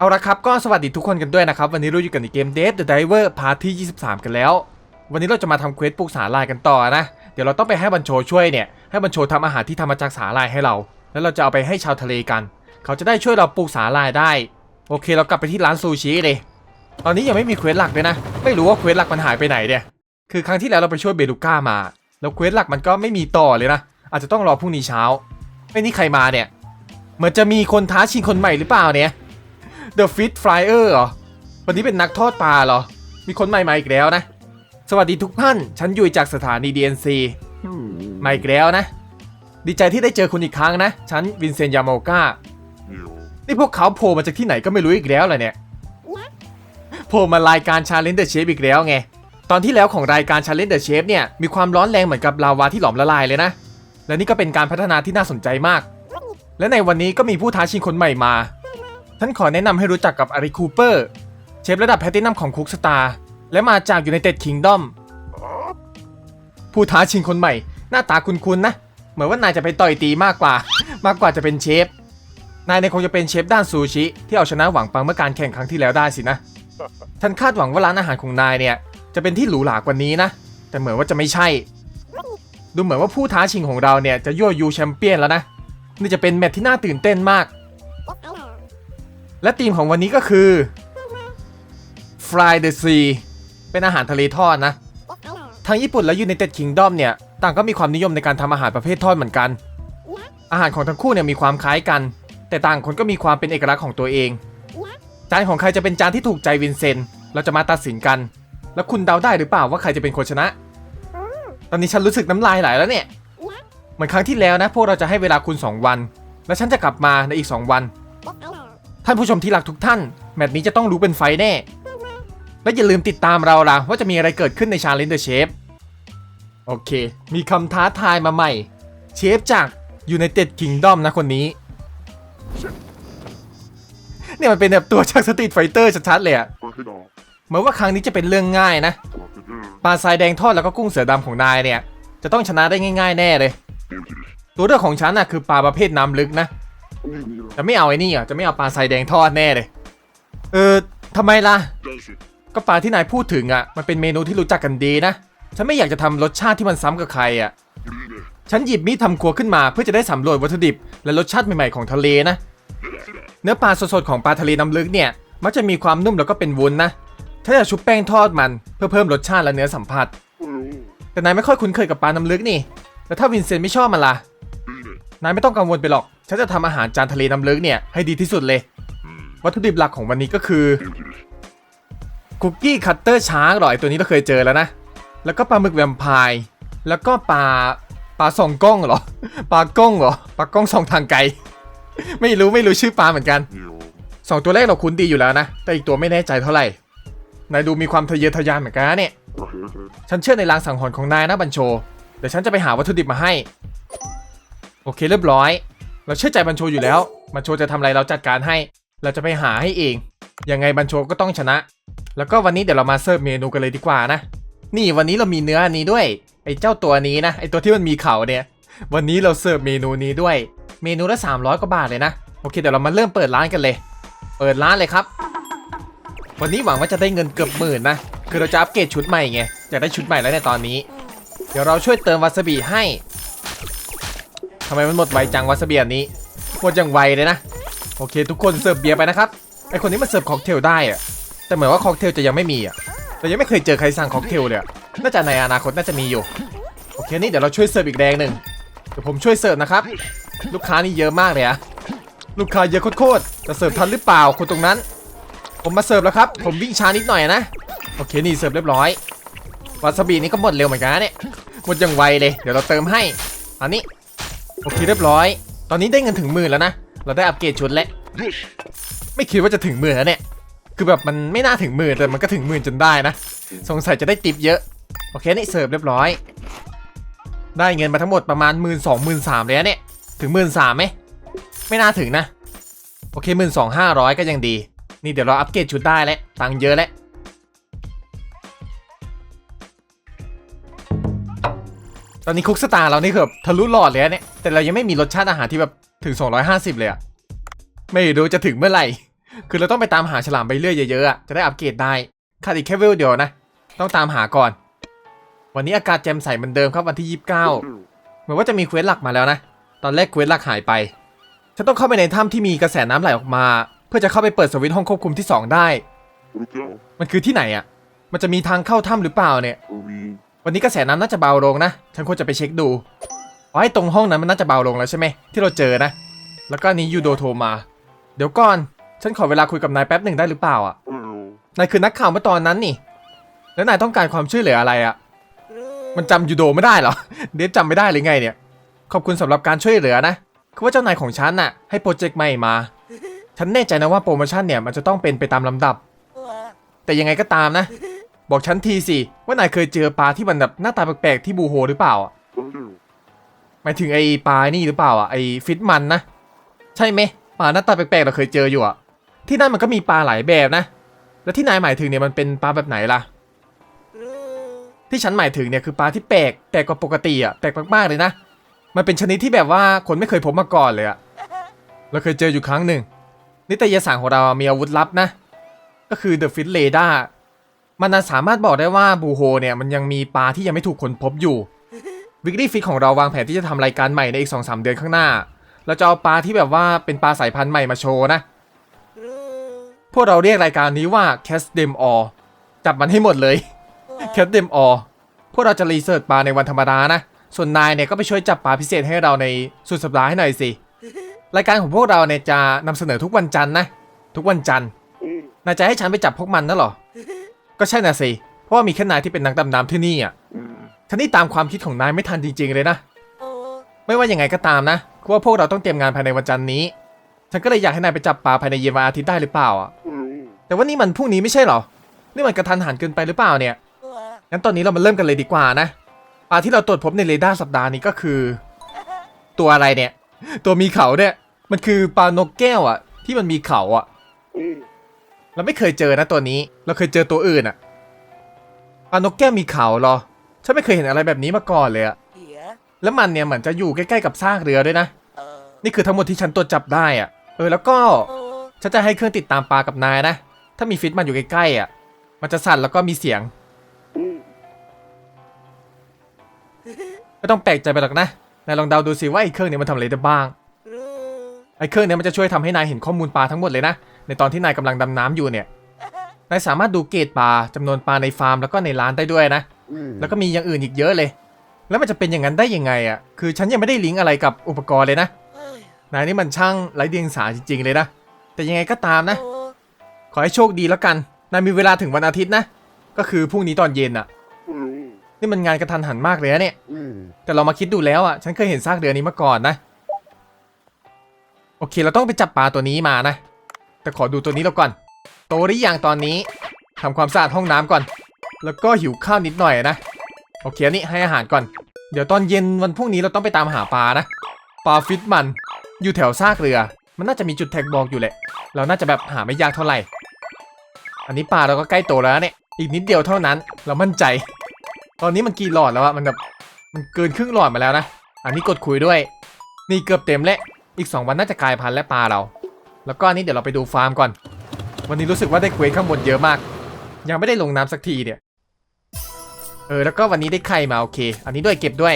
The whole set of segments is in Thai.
เอาละครับก็สวัสดีทุกคนกันด้วยนะครับ วันนี้เราอยู่กันในเกม Dead the Diver พาร์ทที่ 23 กันแล้ว วันนี้เราจะมาทำเควสปลูกสาหร่ายกันต่อนะ เดี๋ยวเราต้องไปให้บัญโชช่วยเนี่ย ให้บัญโชทำอาหารที่ทำมาจากสาหร่ายให้เรา แล้วเราจะเอาไปให้ชาวทะเลกัน เขาจะได้ช่วยเราปลูกสาหร่ายได้ โอเคเรากลับไปที่ร้านซูชิเลย ตอนนี้ยังไม่มีเควสหลักเลยนะ ไม่รู้ว่าเควสหลักมันหายไปไหนเนี่ย คือครั้งที่แล้วเราไปช่วยเบลูก้ามา แล้วเควสหลักมันก็ไม่มีต่อเลยนะ อาจจะต้องรอพรุ่งนี้เช้า ไม่นี่ใครมาเนี่ย เหมือนจะมีคนท้าชิงคนใหม่หรือเปล่าเนี่ย The Fit Flyer เหรอ วันนี้เป็นนักทอดปลาเหรอ มีคนใหม่มาอีกแล้วนะ สวัสดีทุกท่าน ฉันอยู่จากสถานี DNC มาอีกแล้วนะ ดีใจที่ได้เจอคุณอีกครั้งนะ ฉันวินเซนต์ยาโมกานี่พวกเขาโผล่มาจากที่ไหนก็ไม่รู้อีกแล้วเลยเนี่ย โผล่มารายการ Challenge the Chef อีกแล้วไง ตอนที่แล้วของรายการ Challenge the Chef เนี่ย มีความร้อนแรงเหมือนกับลาวาที่หลอมละลายเลยนะ และนี่ก็เป็นการพัฒนาที่น่าสนใจมาก และในวันนี้ก็มีผู้ท้าชิงคนใหม่มา ฉันขอแนะนำให้รู้จักกับอาริคูเปอร์ เชฟระดับแพลตินัมของคุกสตาร์และมาจากอยูไนเต็ดคิงดอมผู้ท้าชิงคนใหม่ หน้าตาคุ้นๆนะ เหมือนว่านายจะไปต่อยตีมากกว่า มากกว่าจะเป็นเชฟ นายเนี่ยคงจะเป็นเชฟด้านซูชิ ที่เอาชนะหวังปังเมื่อการแข่งครั้งที่แล้วได้สินะ ฉันคาดหวังว่าร้านอาหารของนายเนี่ย จะเป็นที่หรูหรากว่านี้นะ แต่เหมือนว่าจะไม่ใช่ ดูเหมือนว่าผู้ท้าชิงของเราเนี่ยจะยั่วยูแชมเปี้ยนแล้วนะ นี่จะเป็นแมตช์ที่น่าตื่นเต้นมาก และธีมของวันนี้ก็คือ Fry the Sea เป็นอาหารทะเลทอดนะ ทางญี่ปุ่นและยู n นเต็ดคิงดอมเนี่ย ต่างก็มีความนิยมในการทำอาหารประเภททอดเหมือนกัน อาหารของทั้งคู่เนี่ยมีความคล้ายกัน แต่ต่างคนก็มีความเป็นเอกลักษณ์ของตัวเอง จานของใครจะเป็นจานที่ถูกใจวินเซนต์ เราจะมาตัดสินกัน แล้วคุณเดาได้หรือเปล่าว่าใครจะเป็นคนชนะ ตอนนี้ฉันรู้สึกน้ำลายไหลแล้วเนี่ย เหมือนครั้งที่แล้วนะ พวกเราจะให้เวลาคุณ 2 วัน และฉันจะกลับมาในอีก 2 วัน ท่านผู้ชมที่รักทุกท่าน แมตช์นี้จะต้องรู้เป็นไฟแน่ และอย่าลืมติดตามเราล่ะ ว่าจะมีอะไรเกิดขึ้นในชาเลนเดอร์เชฟโอเค มีคำท้าทายมาใหม่ เชฟจาก United Kingdom นะคนนี้ เนี่ยมันเป็นแบบตัวจากสตรีทไฟเตอร์ชัดๆเลยอะเหมือนว่าครั้งนี้จะเป็นเรื่องง่ายนะปลาทรายแดงทอดแล้วก็กุ้งเสือดำของนายเนี่ย จะต้องชนะได้ง่าย ๆ แน่เลย ตัวเลือกของฉันน่ะคือปลาประเภทน้ำลึกนะ จะไม่เอาไอ้นี่อะจะไม่เอาปลาทรายแดงทอดแน่เลย เออทำไมล่ะ ก็ปลาที่นายพูดถึงอะ มันเป็นเมนูที่รู้จักกันดีนะ ฉันไม่อยากจะทำรสชาติที่มันซ้ำกับใครอะ ฉันหยิบมีดทำครัวขึ้นมาเพื่อจะได้สำรวจวัตถุดิบ และรสชาติใหม่ๆของทะเลนะ เนื้อปลาสดๆของปลาทะเลน้ำลึกเนี่ย มักจะมีความนุ่มแล้วก็เป็นวุ้นนะถ้าอยากชุบแป้งทอดมันเพื่อเพิ่มรสชาติและเนื้อสัมผัส แต่นายไม่ค่อยคุ้นเคยกับปลาน้ำลึกนี่ แล้วถ้าวินเซนต์ไม่ชอบมันล่ะ นายไม่ต้องกังวลไปหรอก ฉันจะทำอาหารจานทะเลน้ำลึกเนี่ยให้ดีที่สุดเลย วัตถุดิบหลักของวันนี้ก็คือ คุกกี้คัตเตอร์ช้างหรอไอตัวนี้เราเคยเจอแล้วนะ แล้วก็ปลาหมึกแวมไพร์ แล้วก็ปลาปลาสองกล้องเหรอ ปลากล้องเหรอ ปลากล้องสองทางไกล ไม่รู้ไม่รู้ชื่อปลาเหมือนกันสองตัวแรกเราคุ้นดีอยู่แล้วนะ แต่อีกตัวไม่แน่ใจเท่าไหร่ นายดูมีความทะเยอทะยานเหมือนกันเนี่ย ฉันเชื่อในลางสังหรณ์ของนายนะบัญโช เดี๋ยวฉันจะไปหาวัตถุดิบมาให้ โอเคเรียบร้อย เราเชื่อใจบัญโชอยู่แล้วบัญโชจะทำอะไรเราจัดการให้ เราจะไปหาให้เอง ยังไงบัญโชก็ต้องชนะ แล้วก็วันนี้เดี๋ยวเรามาเสิร์ฟเมนูกันเลยดีกว่านะ นี่วันนี้เรามีเนื้ออันนี้ด้วย ไอ้เจ้าตัวนี้นะ ไอ้ตัวที่มันมีเขาเนี่ย วันนี้เราเสิร์ฟเมนูนี้ด้วย เมนูละ300กว่าบาทเลยนะ โอเคเดี๋ยวเรามาเริ่มเปิดร้านกันเลย เปิดร้านเลยครับ วันนี้หวังว่าจะได้เงินเกือบหมื่นนะ คือเราจะอัปเกรดชุดใหม่ไง อยากได้ชุดใหม่แล้วในตอนนี้ เดี๋ยวเราช่วยเติมวาซาบิให้ ทำไมมันหมดไวจังวาซาบิอันนี้หมดอย่างไวเลยนะ โอเค ทุกคนเสิร์ฟเบียร์ไปนะครับไอคนนี้มันเสิร์ฟค็อกเทลได้อะแต่เหมือนว่าค็อกเทลจะยังไม่มีอะแต่ยังไม่เคยเจอใครสั่งค็อกเทลเลยน่าจะในอนาคตน่าจะมีอยู่โอเคนี่เดี๋ยวเราช่วยเสิร์ฟอีกแรงหนึ่งเดี๋ยวผมช่วยเสิร์ฟนะครับลูกค้านี่เยอะมากเลยอะลูกค้าเยอะโคตรจะเสิร์ฟทันหรือเปล่าคนตรงนั้น ผมมาเสิร์ฟแล้วครับ ผมวิ่งช้านิดหน่อยนะโอเคนี่เสิร์ฟเรียบร้อยวาซาบินี่ก็หมดเร็วเหมือนกันเนี่ยหมดอย่างไวเลย เดี๋ยวเราเติมให้อันนี้ อเคเรียบร้อย ตอนนี้ได้เงินถึงหมื่นแล้วนะ เราได้อัปเกรดชุดแล้ว ไม่คิดว่าจะถึงหมื่นแล้วเนี่ย คือแบบมันไม่น่าถึงหมื่นแต่มันก็ถึงหมื่นจนได้นะ สงสัยจะได้ติปเยอะ โอเคนี่เสิร์ฟเรียบร้อย ได้เงินมาทั้งหมดประมาณหมื่นสองหมื่นสามเลยเนี่ย ถึงหมื่นสามไหม ไม่น่าถึงนะ โอเคหมื่นสองห้าร้อยก็ยังดี นี่เดี๋ยวเราอัปเกรดชุดได้แล้ว ตังค์เยอะแล้ว ตอนนี้คุกสตาร์เรานี่คือแบบทะลุหลอดเลยอะเนี่ย แต่เรายังไม่มีรสชาติอาหารที่แบบถึง 250 เลยอะไม่รู้จะถึงเมื่อไหร่ คือเราต้องไปตามหาฉลามใบเลื่อยเยอะๆอะจะได้อัปเกรดได้ขาดอีกแค่เวลเดียวนะ ต้องตามหาก่อน วันนี้อากาศแจ่มใสเหมือนเดิมครับวันที่ 29 เหมือนว่าจะมีเควสหลักมาแล้วนะ ตอนแรกเควสหลักหายไป ฉันต้องเข้าไปในถ้ำที่มีกระแสน้ำไหลออกมา เพื่อจะเข้าไปเปิดสวิตช์ห้องควบคุมที่ 2 ได้ มันคือที่ไหนอะมันจะมีทางเข้าถ้ำหรือเปล่าเนี่ย วันนี้กระแสน้ำน่าจะเบาลงนะ ฉันควรจะไปเช็คดูอ๋อไอ้ตรงห้องนั้นมันน่าจะเบาลงแล้วใช่ไหมที่เราเจอนะ แล้วก็อันนี้ยูโดโทรมา เดี๋ยวก่อน ฉันขอเวลาคุยกับนายแป๊บหนึ่งได้หรือเปล่าอะ นายคือนักข่าวเมื่อตอนนั้นนี่ แล้วนายต้องการความช่วยเหลืออะไรอะ มันจำยูโดไม่ได้เหรอ เดฟจำไม่ได้เลยไงเนี่ย ขอบคุณสำหรับการช่วยเหลือนะ คือว่าเจ้านายของฉันน่ะให้โปรเจกต์ใหม่มา ฉันแน่ใจนะว่าโปรโมชั่นเนี่ยมันจะต้องเป็นไปตามลำดับ แต่ยังไงก็ตามนะ บอกฉันทีสิ ว่านายเคยเจอปลาที่มันแบบหน้าตาแปลกๆที่บูโฮหรือเปล่าอะหมายถึงไอ้ปลานี่หรือเปล่าอะไอ้ฟิตมันนะ ใช่ไหมปลาหน้าตาแปลกๆเราเคยเจออยู่อะ ที่นั่นมันก็มีปลาหลายแบบนะ แล้วที่นายหมายถึงเนี่ยมันเป็นปลาแบบไหนล่ะ ที่ฉันหมายถึงเนี่ยคือปลาที่แปลกแปลกกว่าปกติอะแปลกมากๆเลยนะ มันเป็นชนิดที่แบบว่าคนไม่เคยพบมาก่อนเลยอะ เราเคยเจออยู่ครั้งหนึ่งนิตยสารของเรามีอาวุธลับนะ ก็คือ The Fit Radar มันน่ะสามารถบอกได้ว่าบูโฮเนี่ยมันยังมีปลาที่ยังไม่ถูกค้นพบอยู่วิกฤตฟิตของเราวางแผนที่จะทำรายการใหม่ในอีก 2-3 เดือนข้างหน้า เราจะเอาปลาที่แบบว่าเป็นปลาสายพันธุ์ใหม่มาโชว์นะ พวกเราเรียกรายการนี้ว่า Catch Them All จับมันให้หมดเลย Catch Them All พวกเราจะรีเสิร์ชปลาในวันธรรมดานะ ส่วนนายเนี่ยก็ไปช่วยจับปลาพิเศษให้เราในสุดสัปดาห์ให้หน่อยสิ รายการของพวกเราเนี่ยจะนำเสนอทุกวันจันทร์นะ ทุกวันจันทร์นายจะให้ฉันไปจับพวกมันนะเหรอ ก็ใช่น่ะสิ เพราะว่ามีแค่นายที่เป็นนักดำน้ำที่นี่อะฉันนี่ตามความคิดของนายไม่ทันจริง ๆ เลยนะ ไม่ว่ายังไงก็ตามนะคือว่าพวกเราต้องเตรียมงานภายในวันจันทร์นี้ ฉันก็เลยอยากให้นายไปจับปลาภายในเย็นวันอาทิตย์ได้หรือเปล่าอะ แต่ว่านี่มันพรุ่งนี้ไม่ใช่เหรอ นี่มันกระทันหันเกินไปหรือเปล่าเนี่ย งั้นตอนนี้เรามาเริ่มกันเลยดีกว่านะ ปลาที่เราตรวจพบในเรดาร์สัปดาห์นี้ก็คือ ตัวอะไรเนี่ย ตัวมีเขาเนี่ย มันคือปลานกแก้วอะ ที่มันมีเขาอะ เราไม่เคยเจอนะตัวนี้ เราเคยเจอตัวอื่นอะปลานกแก้วมีเขาเหรอ ฉันไม่เคยเห็นอะไรแบบนี้มาก่อนเลยอะแล้วมันเนี่ยเหมือนจะอยู่ใกล้ๆกับซากเรือด้วยนะ นี่คือทั้งหมดที่ฉันตรวจจับได้อะเออแล้วก็ฉันจะให้เครื่องติดตามปลากับนายนะ ถ้ามีฟิตมันอยู่ใกล้ๆอะ มันจะสั่นแล้วก็มีเสียง ไม่ต้องแปลกใจไปหรอกนะ นายลองเดาดูสิว่าไอ้เครื่องนี้มันทำอะไรได้บ้าง ไอ้เครื่องนี้มันจะช่วยทำให้นายเห็นข้อมูลปลาทั้งหมดเลยนะ ในตอนที่นายกำลังดำน้ำอยู่เนี่ย นายสามารถดูเกรดปลาจำนวนปลาในฟาร์มแล้วก็ในร้านได้ด้วยนะ แล้วก็มีอย่างอื่นอีกเยอะเลย แล้วมันจะเป็นอย่างนั้นได้ยังไงอะ คือฉันยังไม่ได้ลิงก์อะไรกับอุปกรณ์เลยนะ นายนี่มันช่างไร้เดียงสาจริงๆเลยนะ แต่ยังไงก็ตามนะ ขอให้โชคดีแล้วกัน นายมีเวลาถึงวันอาทิตย์นะ ก็คือพรุ่งนี้ตอนเย็นอะ นี่มันงานกระทันหันมากเลยนะเนี่ย แต่เรามาคิดดูแล้วอะ ฉันเคยเห็นซากเรือนี้มาก่อนนะ โอเค เราต้องไปจับปลาตัวนี้มานะ แต่ขอดูตัวนี้เราก่อน โตหรือยังตอนนี้ทำความสะอาดห้องน้ำก่อน แล้วก็หิวข้าวนิดหน่อยนะ โอเคอันนี้ให้อาหารก่อน เดี๋ยวตอนเย็นวันพรุ่งนี้เราต้องไปตามหาปลานะ ปลาฟิตมัน อยู่แถวซากเรือ มันน่าจะมีจุดแท็กบอกอยู่แหละ เราน่าจะแบบหาไม่ยากเท่าไหร่ อันนี้ปลาเราก็ใกล้โตแล้วเนี่ย อีกนิดเดียวเท่านั้น เรามั่นใจ ตอนนี้มันกี่หลอดแล้วอะมันแบบ มันเกินครึ่งหลอดมาแล้วนะ อันนี้กดคุยด้วย นี่เกือบเต็มแล้ว อีก 2 วันน่าจะกลายพันธุ์และปลาเรา แล้วก็อันนี้เดี๋ยวเราไปดูฟาร์มก่อน วันนี้รู้สึกว่าได้เควสข้างบนเยอะมาก ยังไม่ได้ลงน้ำสักทีเนี่ย เออแล้วก็วันนี้ได้ไข่มาโอเค อันนี้ด้วยเก็บด้วย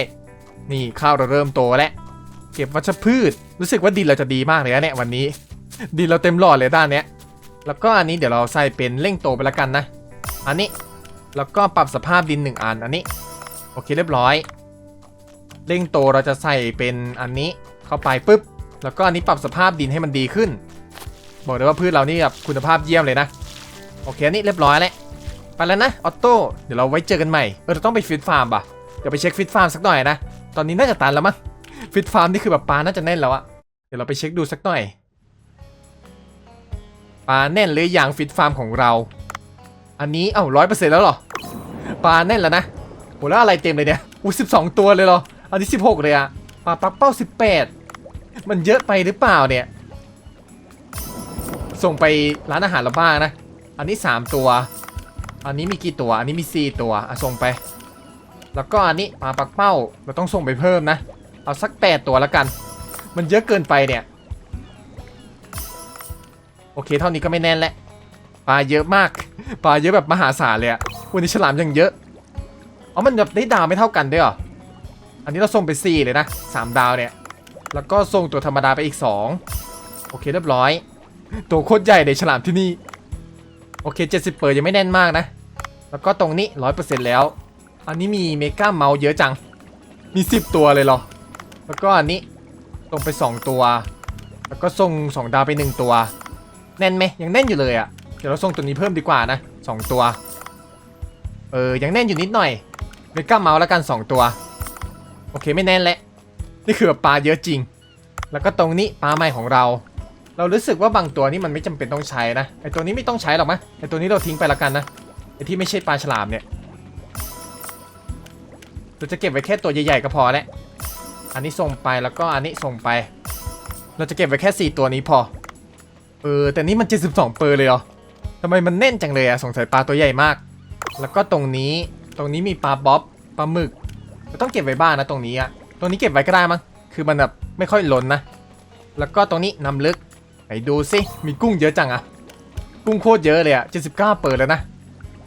นี่ข้าวเราเริ่มโตแล้ว เก็บวัชพืช รู้สึกว่าดินเราจะดีมากเลยนะเนี่ยวันนี้ ดินเราเต็มหลอดเลยด้านเนี้ย แล้วก็อันนี้เดี๋ยวเราใส่เป็นเร่งโตไปแล้วกันนะ อันนี้ แล้วก็ปรับสภาพดินหนึ่งอัน อันนี้ โอเคเรียบร้อย เร่งโตเราจะใส่เป็นอันนี้เข้าไปปุ๊บ แล้วก็อันนี้ปรับสภาพดินให้มันดีขึ้น บอกเลยว่าพืชเรานี่แบบคุณภาพเยี่ยมเลยนะ โอเคอันนี้เรียบร้อยแล้วไปแล้วนะออโต้เดี๋ยวเราไว้เจอกันใหม่เออเราต้องไปฟิตฟาร์มป่ะเดี๋ยวไปเช็คฟิตฟาร์มสักหน่อยนะตอนนี้น่าจะตันแล้วมั้งฟิตฟาร์มนี่คือแบบปลาน่าจะแน่นแล้วอะเดี๋ยวเราไปเช็คดูสักหน่อยปลาแน่นเลยอย่างฟิตฟาร์มของเรา อันนี้เอ้าร้อยเปอร์เซ็นต์แล้วหรอปลาแน่นแล้วนะโหแล้วอะไรเต็มเลยเนี่ยอู้สิบสองตัวเลยหรออันนี้สิบหกเลยอะปลาปักเป้าสิบแปดมันเยอะไปหรือเปล่าเนี่ย ส่งไปร้านอาหารเราบ้างนะ อันนี้ 3 ตัว อันนี้มีกี่ตัว อันนี้มี 4 ตัวอะส่งไป แล้วก็อันนี้ปลาปักเป้า เราต้องส่งไปเพิ่มนะ เอาสัก 8 ตัวแล้วกัน มันเยอะเกินไปเนี่ย โอเค เท่านี้ก็ไม่แน่นแล้วปลาเยอะมาก ปลาเยอะแบบมหาศาลเลยอะวันนี้ฉลามยังเยอะ อ๋อ มันแบบได้ดาวไม่เท่ากันด้วยเหรอ อันนี้เราส่งไป 4 เลยนะ 3 ดาวเนี่ย แล้วก็ส่งตัวธรรมดาไปอีก 2 โอเคเรียบร้อย ตัวโคตรใหญ่เลยฉลามที่นี่ โอเค 70 เปอร์ยังไม่แน่นมากนะ แล้วก็ตรงนี้ 100%แล้ว อันนี้มีเมกาเมาส์เยอะจัง มี 10 ตัวเลยเหรอ แล้วก็อันนี้ส่งไป 2 ตัว แล้วก็ส่ง 2 ดาวไป 1 ตัว แน่นไหมยังแน่นอยู่เลยอะเดี๋ยวเราส่งตัวนี้เพิ่มดีกว่านะ 2 ตัว เออ ยังแน่นอยู่นิดหน่อย เมกาเมาส์แล้วกัน 2 ตัว โอเคไม่แน่นแล้วนี่คือปลาเยอะจริง แล้วก็ตรงนี้ปลาใหม่ของเรา เรารู้สึกว่าบางตัวนี่มันไม่จำเป็นต้องใช้นะไอตัวนี้ไม่ต้องใช้หรอกมะไอตัวนี้เราทิ้งไปละกันนะไอที่ไม่ใช่ปลาฉลามเนี่ยเราจะเก็บไว้แค่ตัวใหญ่ๆก็พอแหล้วอันนี้ส่งไปแล้วก็อันนี้ส่งไป เราจะเก็บไว้แค่ 4 ตัวนี้พอเออแต่นี่มัน 72 เปอร์เลยเหรอทำไมมันแน่นจังเลยอะสงสัยปลาตัวใหญ่มาก แล้วก็ตรงนี้ตรงนี้มีปลาบ๊อบปลาหมึกเราต้องเก็บไว้บ้างนะตรงนี้อะตรงนี้เก็บไว้ก็ได้มั้งคือมันแบบไม่ค่อยล้นนะแล้วก็ตรงนี้น้ำลึก ดูสิมีกุ้งเยอะจังอะกุ้งโคตรเยอะเลยอะ79 เปิดแล้วนะ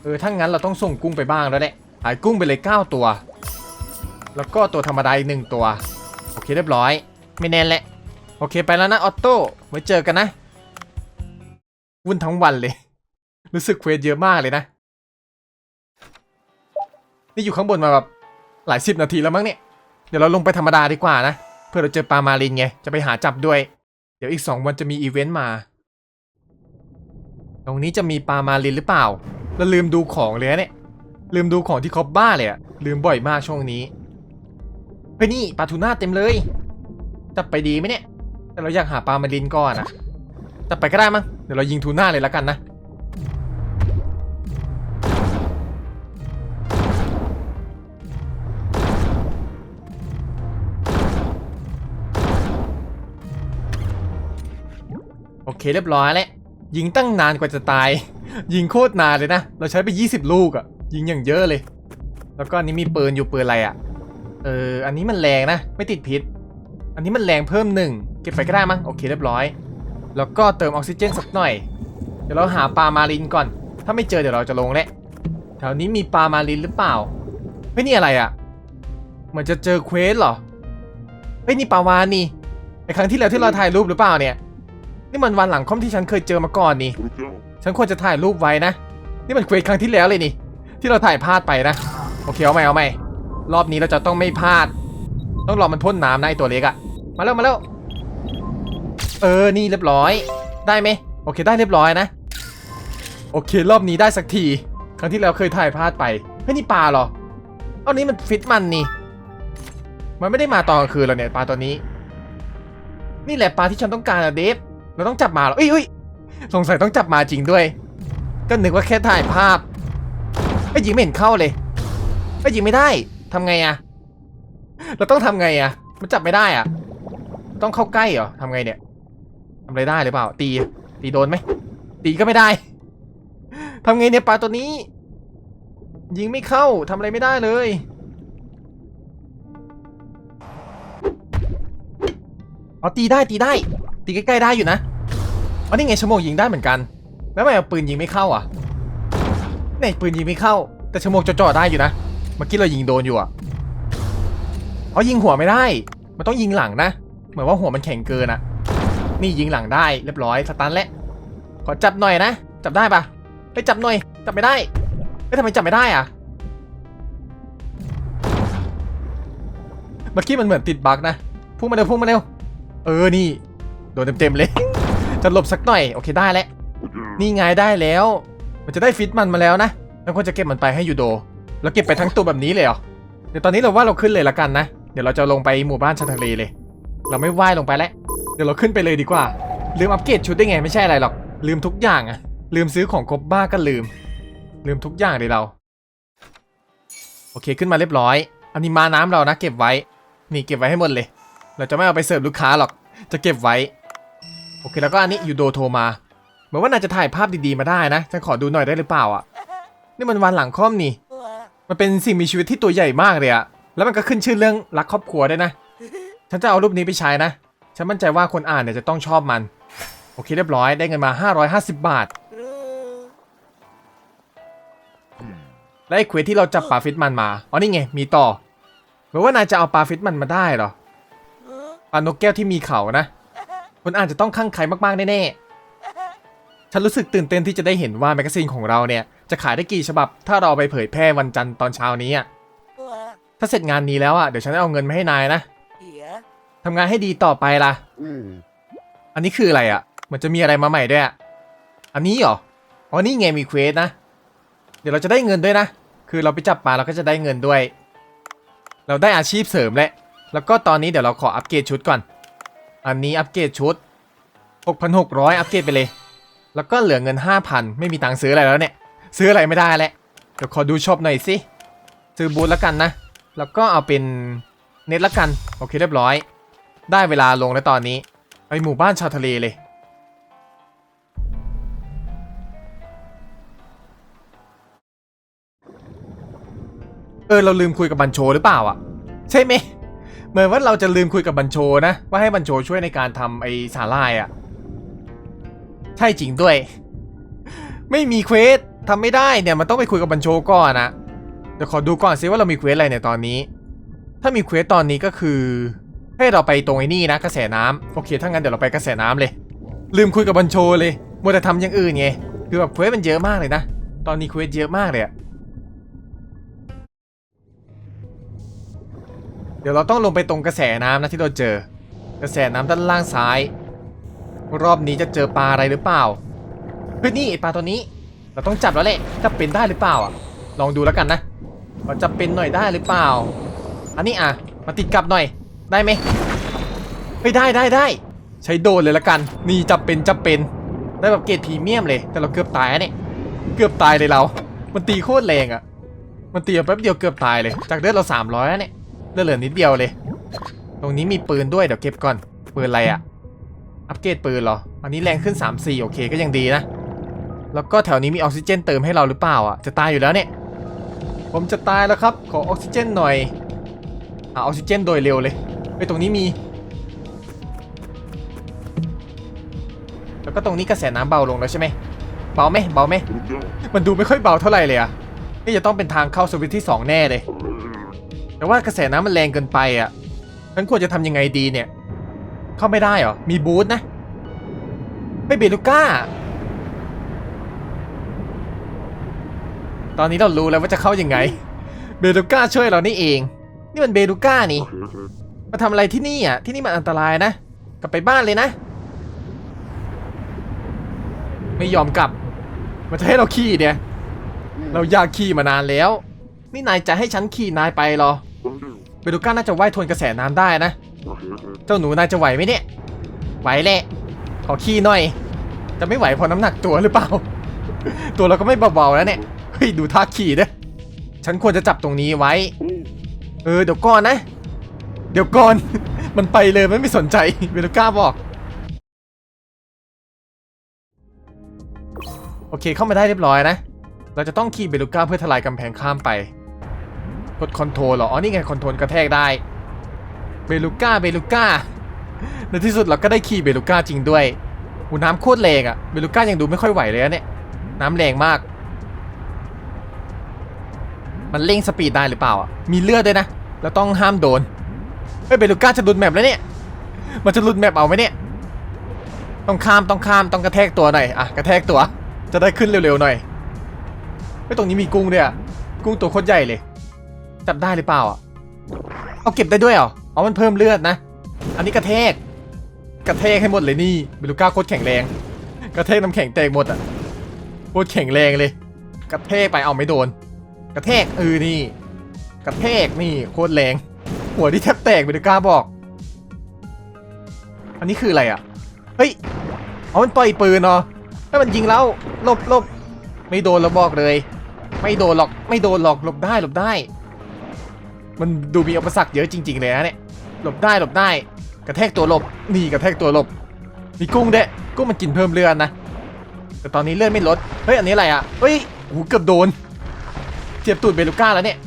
เออถ้างั้นเราต้องส่งกุ้งไปบ้างแล้วแหละหายกุ้งไปเลย 9 ตัว แล้วก็ตัวธรรมดาอีกหนึ่งตัว โอเคเรียบร้อย ไม่แน่นแหละ โอเคไปแล้วนะออโต้ไว้เจอกันนะ วุ่นทั้งวันเลย รู้สึกเควสเยอะมากเลยนะ นี่อยู่ข้างบนมาแบบหลายสิบนาทีแล้วมั้งเนี่ย เดี๋ยวเราลงไปธรรมดาดีกว่านะ เพื่อเราเจอปลามารินไง จะไปหาจับด้วย เดี๋ยวอีกสองวันจะมีอีเวนต์มา ตรงนี้จะมีปลามาลินหรือเปล่า แล้วลืมดูของเลยเนี่ย ลืมดูของที่ครบบ้าเลยอะลืมบ่อยมากช่วงนี้ เฮ้ยนี่ปลาทูน่าเต็มเลย จะไปดีไหมเนี่ย แต่เราอยากหาปลามาลินก่อนอะจะไปก็ได้มั้ง เดี๋ยวเรายิงทูน่าเลยแล้วกันนะ เคเรียบร้อยแล้วยิงตั้งนานกว่าจะตาย ยิงโคตรนานเลยนะ เราใช้ไป 20 ลูกอะยิงอย่างเยอะเลย แล้วก็อันนี้มีปืนอยู่ปืนอะไรอะเอออันนี้มันแรงนะ ไม่ติดพิษ อันนี้มันแรงเพิ่มหนึ่งเก็บไปก็ได้มั้งโอเคเรียบร้อย แล้วก็เติมออกซิเจนสักหน่อย เดี๋ยวเราหาปลามารินก่อน ถ้าไม่เจอเดี๋ยวเราจะลงแหละแถวนี้มีปลามารินหรือเปล่าเฮ้ยนี่อะไรอะเหมือนจะเจอเควสเหรอเฮ้ยนี่ปลาวานนี่ไอครั้งที่แล้วที่เราถ่ายรูปหรือเปล่าเนี่ย นี่มันวันหลังคอมที่ฉันเคยเจอมาก่อนนี่ ฉันควรจะถ่ายรูปไว้นะ นี่มันเควสครั้งที่แล้วเลยนี่ ที่เราถ่ายพลาดไปนะ โอเคเอาใหม่เอาใหม่รอบนี้เราจะต้องไม่พลาด ต้องรอมันพ่นน้ำนะไอตัวเล็กอะมาแล้วมาแล้ว เออ นี่เรียบร้อย ได้ไหมโอเคได้เรียบร้อยนะ โอเค รอบนี้ได้สักที ครั้งที่แล้วเคยถ่ายพลาดไป เฮ้ยนี่ปลาเหรอ เอานี้มันฟิตมันนี่ มันไม่ได้มาตอนกลางคืนหรอกเนี่ยปลาตัวนี้ นี่แหละปลาที่ฉันต้องการอะเดฟ เราต้องจับมาหรอเอ้ยเอ้ยสงสัยต้องจับมาจริงด้วย ก็นึกว่าแค่ถ่ายภาพไอ้ยิงไม่เห็นเข้าเลยไอ้ยิงไม่ได้ทำไงอะเราต้องทำไงอะมันจับไม่ได้อะต้องเข้าใกล้เหรอทำไงเนี่ยทำอะไรได้หรือเปล่า ตี ตีโดนไหมตีก็ไม่ได้ทำไงเนี่ยปลาตัวนี้ ยิงไม่เข้าทำอะไรไม่ได้เลยอ๋อตีได้ตีได้ ตีใกล้ๆได้อยู่นะอ๋อนี่ไงชั่วโมงยิงได้เหมือนกัน แล้วทำไมเอาปืนยิงไม่เข้าอะเนี่ยปืนยิงไม่เข้า แต่ชั่วโมงจ่อๆได้อยู่นะ เมื่อกี้เรายิงโดนอยู่อะอ๋อยิงหัวไม่ได้ มันต้องยิงหลังนะ เหมือนว่าหัวมันแข็งเกินอะ นี่ยิงหลังได้เรียบร้อยสตันแล้วขอจับหน่อยนะ จับได้ปะไปจับหน่อย จับไม่ได้ไม่ทำไมจับไม่ได้อะเมื่อกี้มันเหมือนติดบั๊กนะพุ่งมาเร็วพุ่งมาเร็วเออนี่ โดนเต็มๆเลย จะหลบสักหน่อย โอเคได้แล้ว นี่ไงได้แล้ว มันจะได้ฟิตมันมาแล้วนะ แล้วก็จะเก็บมันไปให้ยูโด แล้วเก็บไปทั้งตัวแบบนี้เลยเหรอ เดี๋ยวตอนนี้เราว่าเราขึ้นเลยละกันนะ เดี๋ยวเราจะลงไปหมู่บ้านชายทะเลเลย เราไม่ว่ายลงไปแล้ว เดี๋ยวเราขึ้นไปเลยดีกว่า ลืมอัปเกรดชุดได้ไงไม่ใช่อะไรหรอก ลืมทุกอย่างอะลืมซื้อของครบบ้าก็ลืม ลืมทุกอย่างเลยเรา โอเคขึ้นมาเรียบร้อย อันนี้มาน้ำเรานะ เก็บไว้ นี่เก็บไว้ให้หมดเลย เราจะไม่เอาไปเสิร์ฟลูกค้าหรอก จะเก็บไว้ อเคแล้วก็อันนี้ยูโดโทรมา เหมือนว่าน่าจะถ่ายภาพดีๆมาได้นะฉันขอดูหน่อยได้หรือเปล่าอะ นี่มันวันหลังค่อมนี่ มันเป็นสิ่งมีชีวิตที่ตัวใหญ่มากเลยอะแล้วมันก็ขึ้นชื่อเรื่องรักครอบครัวได้นะ ฉันจะเอารูปนี้ไปใช้นะ ฉันมั่นใจว่าคนอ่านเนี่ยจะต้องชอบมัน โอเคเรียบร้อยได้เงินมา 550 บาท และไอ้เควสที่เราจับปลาฟิตมันมา อ๋อนี่ไง มีต่อเหมือนว่านายจะเอาปลาฟิตมันมาได้เหรอปลานกแก้วที่มีเขานะ คุณอาจจะต้องข้างใครมากๆแน่ๆ ฉันรู้สึกตื่นเต้นที่จะได้เห็นว่าแมกกาซีนของเราเนี่ย จะขายได้กี่ฉบับ ถ้าเราเอไปเผยแพร่วันจันทร์ตอนเช้านี้อะถ้าเสร็จงานนี้แล้วอะ เดี๋ยวฉันจะเอาเงินมาให้นายนะทำงานให้ดีต่อไปล่ะ อันนี้คืออะไรอะ มันจะมีอะไรมาใหม่ด้วยอะอันนี้เหรอ อ๋อ นี่ไงมีเควสนะ เดี๋ยวเราจะได้เงินด้วยนะ คือเราไปจับปลาเราก็จะได้เงินด้วย เราได้อาชีพเสริมแหละ แล้วก็ตอนนี้เดี๋ยวเราขออัปเกรดชุดก่อน อันนี้อัปเกรดชุด 6,600 อัปเกรดไปเลย แล้วก็เหลือเงิน 5,000 ไม่มีตังค์ซื้ออะไรแล้วเนี่ย ซื้ออะไรไม่ได้แล้ว เดี๋ยวขอดูช็อปหน่อยสิ ซื้อบูทแล้วกันนะ แล้วก็เอาเป็นเน็ตละกัน โอเคเรียบร้อย ได้เวลาลงแล้วตอนนี้ ไปหมู่บ้านชาวทะเลเลย เออ เราลืมคุยกับบัญโชหรือเปล่าอะ ใช่ไหม เหมือนว่าเราจะลืมคุยกับบัญโชนะ ว่าให้บัญโชช่วยในการทำไอ้สาลายอะ ใช่จริงด้วย ไม่มีเควสทำไม่ได้เนี่ยมันต้องไปคุยกับบัญโชก่อนนะเดี๋ยวขอดูก่อนซิว่าเรามีเควสอะไรในยตอนนี้ ถ้ามีเควสตอนนี้ก็คือ ให้เราไปตรงไอ้นี่นะกระแสน้ำโอเคถ้างั้นเดี๋ยวเราไปกระแสน้ำเลย ลืมคุยกับบัญโชเลยมัวแต่ทำอย่างอื่นไงคือแบบเควสมันเยอะมากเลยนะ ตอนนี้เควสเยอะมากเลยอะ ดี๋ยวเราต้องลงไปตรงกระแสน้ำนะที่เราเจอ กระแสน้ำด้านล่างซ้าย รอบนี้จะเจอปลาอะไรหรือเปล่าเฮ้ยนี่ปลาตัวนี้ เราต้องจับแล้วแหละจะเป็นได้หรือเปล่าอะ ลองดูแล้วกันนะว่าจะเป็นหน่อยได้หรือเปล่า อันนี้อะมาติดกลับหน่อยได้ไหมไม่ได้ได้ได้ใช้โดนเลยละกัน นี่จับเป็นจับเป็นได้แบบเกรดพรีเมียมเลย แต่เราเกือบตายเนี่ยเกือบตายเลยเรา มันตีโคตรแรงอะมันตีแป๊บเดียวเกือบตายเลย จากเลือดเรา300แล้วเนี่ย เลือดเหลือนิดเดียวเลย ตรงนี้มีปืนด้วยเดี๋ยวเก็บก่อน ปืนอะไรอะอัปเกรดปืนเหรอ อันนี้แรงขึ้น 3-4 โอเคก็ยังดีนะ แล้วก็แถวนี้มีออกซิเจนเติมให้เราหรือเปล่าอะจะตายอยู่แล้วเนี่ย ผมจะตายแล้วครับ ขอออกซิเจนหน่อย หาออกซิเจนโดยเร็วเลย ไปตรงนี้มี แล้วก็ตรงนี้กระแสน้ำเบาลงแล้วใช่ไหม เบาไหมเบาไหมมันดูไม่ค่อยเบาเท่าไหร่เลยอะนี่จะต้องเป็นทางเข้าสวิตช์ที่ 2 แน่เลย แต่ว่ากระแสน้ำมันแรงเกินไปอะฉันควรจะทำยังไงดีเนี่ย เข้าไม่ได้เหรอ มีบูธนะไม่เบลูก้า ตอนนี้เรารู้แล้วว่าจะเข้ายังไง เบลูก้าช่วยเรานี่เอง นี่มันเบลูก้านี่ มาทำอะไรที่นี่อะ ที่นี่มันอันตรายนะ กลับไปบ้านเลยนะ ไม่ยอมกลับ มันจะให้เราขี่เนี่ยเราอยากขี่มานานแล้ว นี่นายจะให้ฉันขี่นายไปหรอ เบลูก้าน่าจะว่ายทวนกระแสน้ำได้นะ เจ้าหนูนายจะไหวไหมเนี่ย ไหวแหละ ขอขี่หน่อย จะไม่ไหวเพราะน้ำหนักตัวหรือเปล่า ตัวเราก็ไม่เบาๆแล้วเนี่ย เฮ้ย ดูท่าขี่เด้อฉันควรจะจับตรงนี้ไว้ เออ เดี๋ยวก่อนนะ เดี๋ยวก่อน มันไปเลยมันไม่สนใจเบลูก้าบอก โอเคเข้ามาได้เรียบร้อยนะ เราจะต้องขี่เบลูก้าเพื่อทลายกำแพงข้ามไป กดคอนโทรลเหรอ อ๋อ นี่ไงคอนโทรลกระแทกได้ เบลูก้า เบลูก้า ในที่สุดเราก็ได้ขี่เบลูก้าจริงด้วยอูน้ำโคตรแรงอะเบลูก้ายังดูไม่ค่อยไหวเลยนะเนี่ย น้ำแรงมาก มันเร่งสปีดได้หรือเปล่าอะมีเลือดด้วยนะ แล้วต้องห้ามโดน เฮ้ย เบลูก้าจะหลุดแมปแล้วเนี่ย มันจะหลุดแมปเอาไหมเนี่ย ต้องข้าม ต้องข้าม ต้องกระแทกตัวหน่อยอะกระแทกตัว จะได้ขึ้นเร็วๆหน่อยไม่ตรงนี้มีกุ้งด้วยอะกุ้งตัวโคตรใหญ่เลย จับได้หรือเปล่าอะเอาเก็บได้ด้วยเหรออ๋อมันเพิ่มเลือดนะ อันนี้กระแทกกระแทกให้หมดเลยนี่เบลูก้าโคตรแข็งแรง กระแทกน้ำแข็งแตกหมดอะโคตรแข็งแรงเลย กระแทกไปเอาไม่โดน กระแทกเออนี่ กระแทกนี่โคตรแรง หัวที่แทบแตกเบลูก้าบอก อันนี้คืออะไรอะเฮ้ยเอามันปล่อยปืนเนาะให้มันยิงแล้วลบลบไม่โดนเราบอกเลย ไม่โดนหรอกไม่โดนหรอกหลบได้หลบได้ มันดูมีอุปสรรคเยอะจริง ๆ เลยนะเนี่ย หลบได้หลบได้ กระแทกตัวหลบ นี่กระแทกตัวหลบ มีกุ้งด้วยกุ้งมันกินเพิ่มเลือดนะ แต่ตอนนี้เลือดไม่ลด เฮ้ย อันนี้อะไรอะ เฮ้ยโหเกือบโดนเทียบตูดเบลูก้าแล้วเนี่ย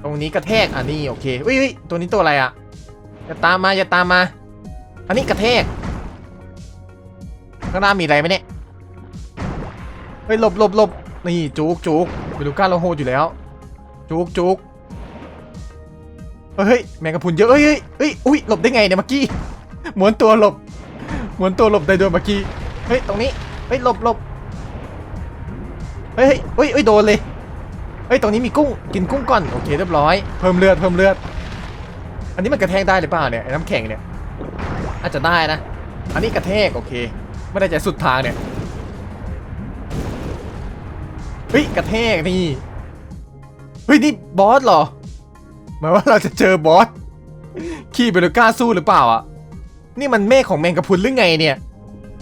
โอรงนี้กระแทก อันนี้โอเคอุ้ยอุ้ยตัวนี้ตัวอะไรอะ อย่าตามมาอย่าตามมา อันนี้กระแทก ข้างหน้ามีอะไรไหมเนี่ย เฮ้ยหลบหลบหลบนี่จุกจุกเบลูก้าเราโหดอยู่แล้ว จุกจุกเฮ้ยแมงกะพรุนเยอะเฮ้ยเฮ้ยอุ้ยหลบได้ไงเนี่ยเมื่อกี้หม้วนตัวหลบหม้วนตัวหลบได้ด้วยเมื่อกี้เฮ้ยตรงนี้เฮ้ยหลบหลบเฮ้ยเฮ้ยเฮ้ยโดนเลยเฮ้ยตรงนี้มีกุ้งกินกุ้งก่อนโอเคเรียบร้อยเพิ่มเลือดเพิ่มเลือด อันนี้มันกระแทกได้หรือเปล่าเนี่ยน้ำแข็งเนี่ยอาจจะได้นะ อันนี้กระแทกโอเค ไม่ได้ใจสุดทางเนี่ย เฮ้ยกระแทกนี่เฮ้ยนี่บอสเหรอหมายว่าเราจะเจอบอสขี่เบลูก้าสู้หรือเปล่าอะนี่มันเมฆของแมงกะพรุนหรือไงเนี่ย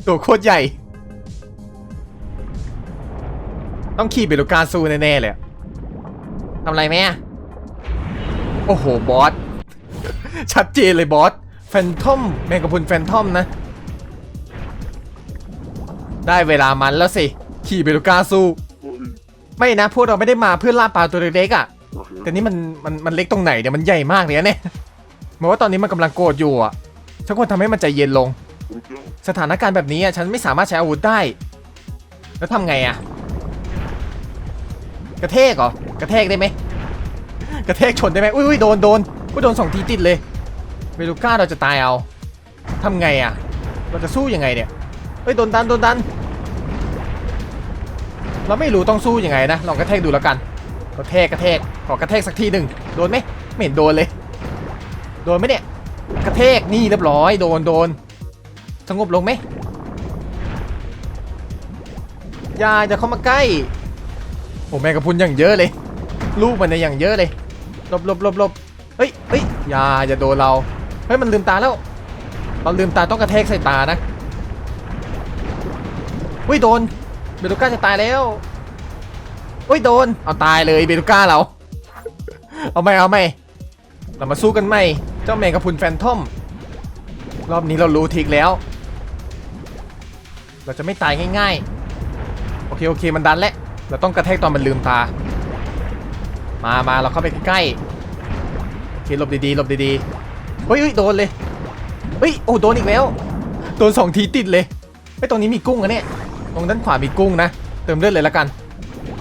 ตัวโคตรใหญ่ ต้องขี่เบลูก้าสู้แน่ๆเลยทำไรไหมอะโอ้โหบอสชัดเจนเลยบอสแฟนทอมแมงกะพรุนแฟนทอมนะ ได้เวลามันแล้วสิ ขี่เบลูก้าสู้ ไม่นะพวกเราไม่ได้มาเพื่อล่าปลาตัวเล็กๆอะ่ะ แต่นี่มันมันมันเล็กตรงไหนเนี่ยมันใหญ่มากเลยนะเนี่ยหมายว่าตอนนี้มันกำลังโกรธอยู่อะฉันควรทำให้มันใจเย็นลง สถานการณ์แบบนี้อะฉันไม่สามารถใช้อาวุธได้ แล้วทำไงอะ กระแทกเหรอกระแทกได้ไหมกระแทกชนได้ไหมอุ้ยอุ้ยโดนโดนอุ้ยโดนสองทีติดเลยเบลูก้าเราจะตายเอาทำไงอะ เราจะสู้ยังไงเนี่ยเฮ้ยโดนดันโดนดัน เราไม่รู้ต้องสู้ยังไงนะลองกระแทกดูแล้วกันกระแทกกระแทกขอกระแทกสักทีหนึ่งโดนไหมไม่เห็นโดนเลย โดนไหมเนี่ยกระแทกนี่เรียบร้อยโดนโดนสงบลงไหมยาอย่าเข้ามาใกล้โอ้แมงกะพุนอย่างเยอะเลย ลูกมันเนี่ยอย่างเยอะเลยหลบหลบหลบหลบเฮ้ยเฮ้ยยาอย่าโดนเราเฮ้ยมันลืมตาแล้วตอนลืมตาต้องกระแทกใส่ตานะเฮ้ยโดน เบลูก้าจะตายแล้วเฮ้ยโดน เอาตายเลยเบลูก้าเรา เอาไหมเอาไหมเรามาสู้กันไหมเจ้าแมงกะพรุนแฟนทอม รอบนี้เรารู้ทริกแล้ว เราจะไม่ตายง่ายๆ โอเคโอเคมันดันแล้ว เราต้องกระแทกตอนมันลืมตา มามาเราเข้าไปใกล้ๆ โอเคหลบดีๆหลบดีๆ เฮ้ยเฮ้ยโดนเลย เฮ้ยโอ้โดนอีกแล้ว โดนสองทีติดเลยไอ้ยตรงนี้มีกุ้งอะเนี่ย ตรงด้านขวามีกุ้งนะ เติมเลือดเลยละกัน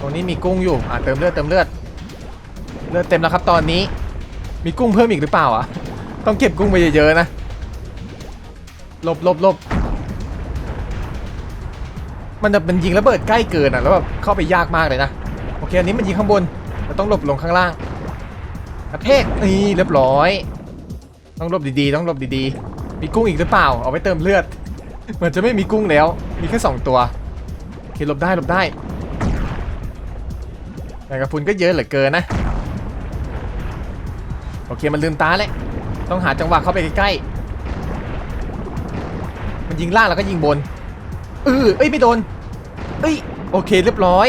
ตรงนี้มีกุ้งอยู่ อ่าเติมเลือดเติมเลือด เลือดเต็มแล้วครับตอนนี้ มีกุ้งเพิ่มอีกหรือเปล่าอะ ต้องเก็บกุ้งไปเยอะๆนะ ลบลบลบมันจะเป็นยิงระเบิดใกล้เกินอะ แล้วแบบเข้าไปยากมากเลยนะ โอเค อันนี้มันยิงข้างบนเราต้องหลบลงข้างล่างกระเทกนี่เรียบร้อย ต้องหลบดีๆ ต้องหลบดีๆ มีกุ้งอีกหรือเปล่า เอาไว้เติมเลือด เหมือนจะไม่มีกุ้งแล้ว มีแค่สองตัว เคหลบได้หลบได้แมงกะพรุนก็เยอะเหลือเกินนะ โอเคมันลืมตาแล้วต้องหาจังหวะเข้าไปใกล้ๆ มันยิงล่างแล้วก็ยิงบนเออเอ้ยไม่โดน เอ้ยโอเคเรียบร้อย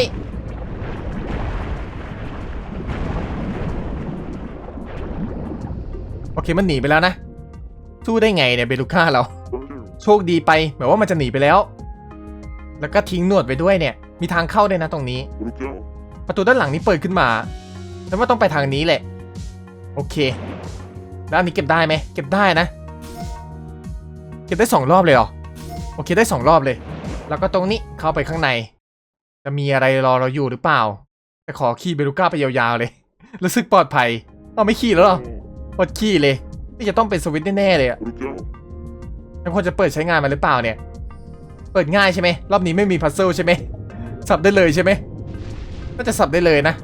โอเคมันหนีไปแล้วนะ สู้ได้ไงเนี่ยเบลูก้าเรา โชคดีไปเหมือนว่ามันจะหนีไปแล้ว แล้วก็ทิ้งหนวดไปด้วยเนี่ย มีทางเข้าด้วยนะตรงนี้ ประตูด้านหลังนี้เปิดขึ้นมาแต่ว่าต้องไปทางนี้แหละ โอเค ด้านนี้เก็บได้ไหม เก็บได้นะ เก็บได้สองรอบเลยเหรอ โอเคได้สองรอบเลย แล้วก็ตรงนี้เข้าไปข้างใน จะมีอะไรรอเราอยู่หรือเปล่า แต่ขอขี่เบลูก้าไปยาวๆเลย รู้สึกปลอดภัยเอาไม่ขี่แล้วเหรออดขี่เลย นี่จะต้องเป็นสวิตช์แน่ๆเลยอะแล้วควรจะเปิดใช้งานมันหรือเปล่าเนี่ย เปิดง่ายใช่ไหมรอบนี้ไม่มีพัซเซิลใช่ไหมสับได้เลยใช่ไหมน่าจะสับได้เลยนะ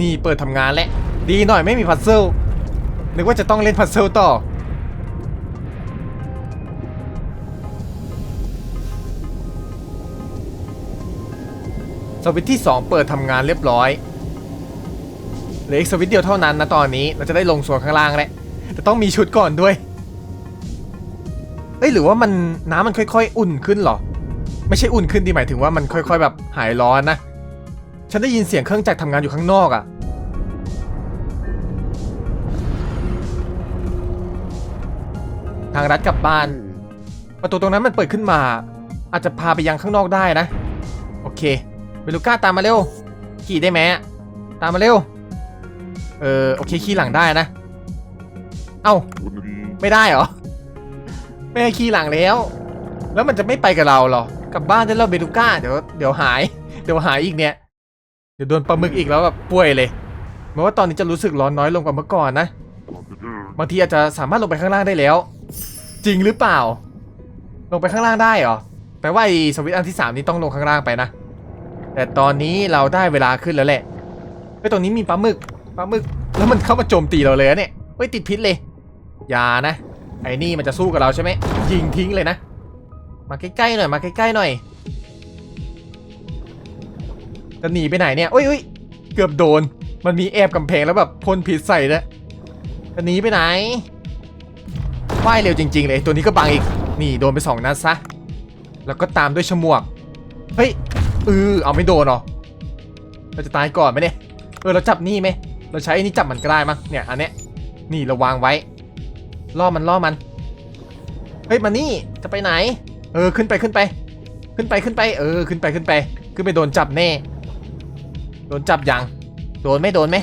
นี่เปิดทำงานแล้วดีหน่อยไม่มีพัซเซิลนึกว่าจะต้องเล่นพัซเซิลต่อสวิตช์ที่ 2 เปิดทำงานเรียบร้อยเหลืออีกสวิตช์เดียวเท่านั้นนะตอนนี้เราจะได้ลงส่วนข้างล่างแล้ว แต่ต้องมีชุดก่อนด้วย เอ้ยหรือว่ามันน้ำมันค่อยๆ อุ่นขึ้นเหรอ ไม่ใช่อุ่นขึ้นที่หมายถึงว่ามันค่อยๆ แบบหายร้อนนะ ฉันได้ยินเสียงเครื่องจักรทำงานอยู่ข้างนอกอะ่ะ ทางรัดกลับบ้าน ประตูตรงนั้นมันเปิดขึ้นมา อาจจะพาไปยังข้างนอกได้นะ โอเคเบลูก้าตามมาเร็ว ขี่ได้ไหมตามมาเร็ว เออโอเคขี่หลังได้นะ เอ้า ไม่ได้เหรอไม่ขี่หลังแล้ว แล้วมันจะไม่ไปกับเราเหรอ กลับบ้านได้แล้วเบลูก้า เดี๋ยวเดี๋ยวหาย เดี๋ยวหายอีกเนี่ย เดี๋ยวโดนปลาหมึกอีกแล้วแบบป่วยเลยแม้ว่าตอนนี้จะรู้สึกร้อนน้อยลงกว่าเมื่อก่อนนะ บางทีอาจจะสามารถลงไปข้างล่างได้แล้ว จริงหรือเปล่า ลงไปข้างล่างได้เหรอ แปลว่าสวิตช์อันที่สามนี้ต้องลงข้างล่างไปนะ แต่ตอนนี้เราได้เวลาขึ้นแล้วแหละไอ้ตรงนี้มีปลาหมึก ปลาหมึก แล้วมันเข้ามาโจมตีเราเลยเนี่ย เฮ้ยติดพิษเลย อย่านะ ไอ้นี่มันจะสู้กับเราใช่ไหมยิงทิ้งเลยนะ มาใกล้ๆหน่อย มาใกล้ๆหน่อย จะหนีไปไหนเนี่ยอุ้ยอุ้ยเกือบโดน มันมีแอบกำแพงแล้วแบบพ่นพิษใส่นะจะหนีไปไหนว่ายเร็วจริง ๆ เลยตัวนี้ก็บังอีก นี่โดนไปสองนัดซะ แล้วก็ตามด้วยฉมวก เฮ้ยเออเอาไม่โดนหรอ เราจะตายก่อนไหมเนี่ย เออเราจับนี่ไหม เราใช้อันนี้จับมันก็ได้มั้งเนี่ยอันเนี้ย นี่เราวางไว้ล่อมันล่อมันเฮ้ยมานี่จะไปไหน เออขึ้นไปขึ้นไป ขึ้นไปขึ้นไป เออขึ้นไปขึ้นไป ขึ้นไปโดนจับแน่โดนจับยังโดนไม่โดนไหม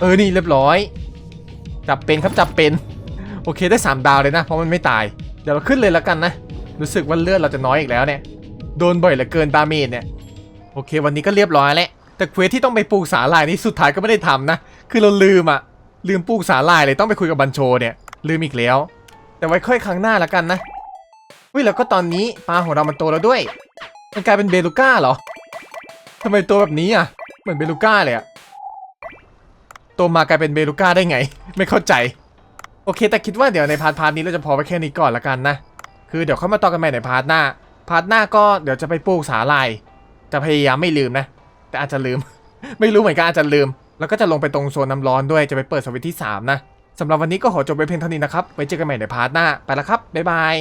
เออนี่เรียบร้อย จับเป็นครับจับเป็น โอเคได้สามดาวเลยนะ เพราะมันไม่ตาย เดี๋ยวเราขึ้นเลยแล้วกันนะ รู้สึกว่าเลือดเราจะน้อยอีกแล้วเนี่ย โดนบ่อยเหลือเกินดาเมจเนี่ย โอเค วันนี้ก็เรียบร้อยแล้วแต่เควสที่ต้องไปปลูกสาหร่ายนี่สุดท้ายก็ไม่ได้ทำนะ คือเราลืมอะ ลืมปลูกสาหร่ายเลยต้องไปคุยกับบัญโชเนี่ย ลืมอีกแล้ว แต่ไว้ค่อยครั้งหน้าล้วกันนะวิแล้วก็ตอนนี้ปลาของเรามันโตแล้วด้วย มันกลายเป็นเบลูก้าเหรอทำไมตัวแบบนี้อะ เหมือนเบลูก้าเลยอะโตมากลายเป็นเบลูก้าได้ไง ไม่เข้าใจ โอเค แต่คิดว่าเดี๋ยวในพาร์ทพาร์ทนี้เราจะพอไปแค่นี้ก่อนละกันนะ คือเดี๋ยวค่อยมาต่อกันใหม่ในพาร์ทหน้า พาร์ทหน้าก็เดี๋ยวจะไปปลูกสาลาย จะพยายามไม่ลืมนะ แต่อาจจะลืม ไม่รู้เหมือนกันอาจจะลืม แล้วก็จะลงไปตรงโซนน้ำร้อนด้วยจะไปเปิดสวิตช์ที่ 3 นะสำหรับวันนี้ก็ขอจบไปเพียงเท่านี้นะครับ ไว้เจอกันใหม่ในพาร์ทหน้า ไปแล้วครับ บ๊ายบาย